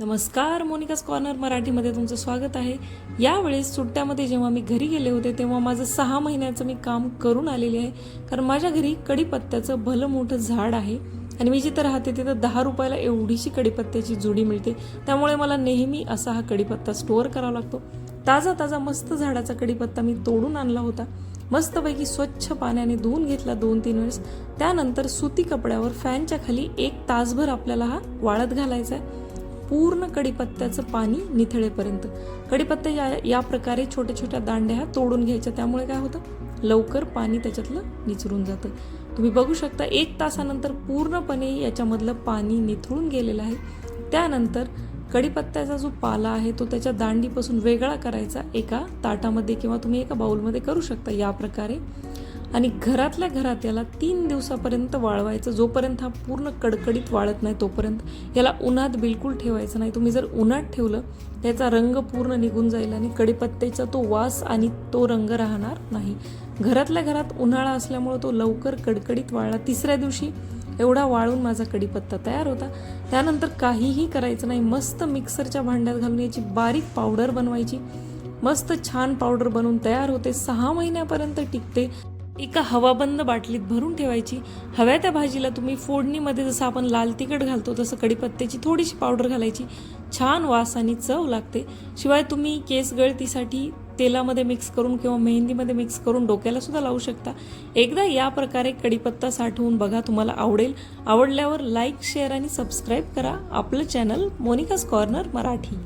नमस्कार मोनिकास कॉर्नर मराठीमध्ये तुमचं स्वागत आहे. यावेळेस सुट्ट्यामध्ये जेव्हा मी घरी गेले होते तेव्हा माझं सहा महिन्याचं मी काम करून आलेले आहे. कारण माझ्या घरी कडीपत्त्याचं भलं मोठं झाड आहे आणि मी जिथं राहते तिथं दहा रुपयाला एवढीशी कडीपत्त्याची जुडी मिळते. त्यामुळे मला नेहमी असा हा कडीपत्ता स्टोअर करावा लागतो. ताजा ताजा मस्त झाडाचा कडीपत्ता मी तोडून आणला होता. मस्तपैकी स्वच्छ पाण्याने धुवून घेतला दोन तीन वेळेस. त्यानंतर सुती कपड्यावर फॅनच्या खाली एक तासभर आपल्याला हा वाळत घालायचा आहे. पूर्ण कडीपत्त्याचं पाणी निथळेपर्यंत. कडीपत्ता या या प्रकारे छोट्या छोट्या दांड्या ह्या तोडून घ्यायच्या. त्यामुळे काय होतं? लवकर पाणी त्याच्यातलं निचरून जातं. तुम्ही बघू शकता एक तासानंतर पूर्णपणे याच्यामधलं पाणी निथळून गेलेलं आहे. त्यानंतर कडीपत्त्याचा जो पाला आहे तो त्याच्या दांडीपासून वेगळा करायचा एका ताटामध्ये किंवा तुम्ही एका बाउलमध्ये करू शकता या प्रकारे. आणि घरातल्या घरात याला तीन दिवसापर्यंत वाळवायचं जोपर्यंत हा पूर्ण कडकडीत वाळत नाही तोपर्यंत याला उन्हात बिलकुल ठेवायचं नाही. तुम्ही जर उन्हात ठेवलं त्याचा रंग पूर्ण निघून जाईल आणि कडीपत्त्याचा तो वास आणि तो रंग राहणार नाही. घरातल्या घरात उन्हाळा असल्यामुळं तो लवकर कडकडीत वाळला. तिसऱ्या दिवशी एवढा वाळून माझा कडीपत्ता तयार होता. त्यानंतर काहीही करायचं नाही. मस्त मिक्सरच्या भांड्यात घालून याची बारीक पावडर बनवायची. मस्त छान पावडर बनवून तयार होते. सहा महिन्यापर्यंत टिकते. एका हवाबंद बाटलीत भरून ठेवायची. हव्या त्या भाजीला तुम्ही फोडणीमध्ये जसं आपण लाल तिखट घालतो तसं कडीपत्त्याची थोडीशी पावडर घालायची. छान वास आणि चव लागते. शिवाय तुम्ही केस गळतीसाठी तेलामध्ये मिक्स करून किंवा मेहंदीमध्ये मिक्स करून डोक्याला सुद्धा लावू शकता. एकदा या प्रकारे कडीपत्ता साठवून बघा तुम्हाला आवडेल. आवडल्यावर लाईक शेअर आणि सबस्क्राईब करा. आपलं चॅनल मोनिकास कॉर्नर मराठी.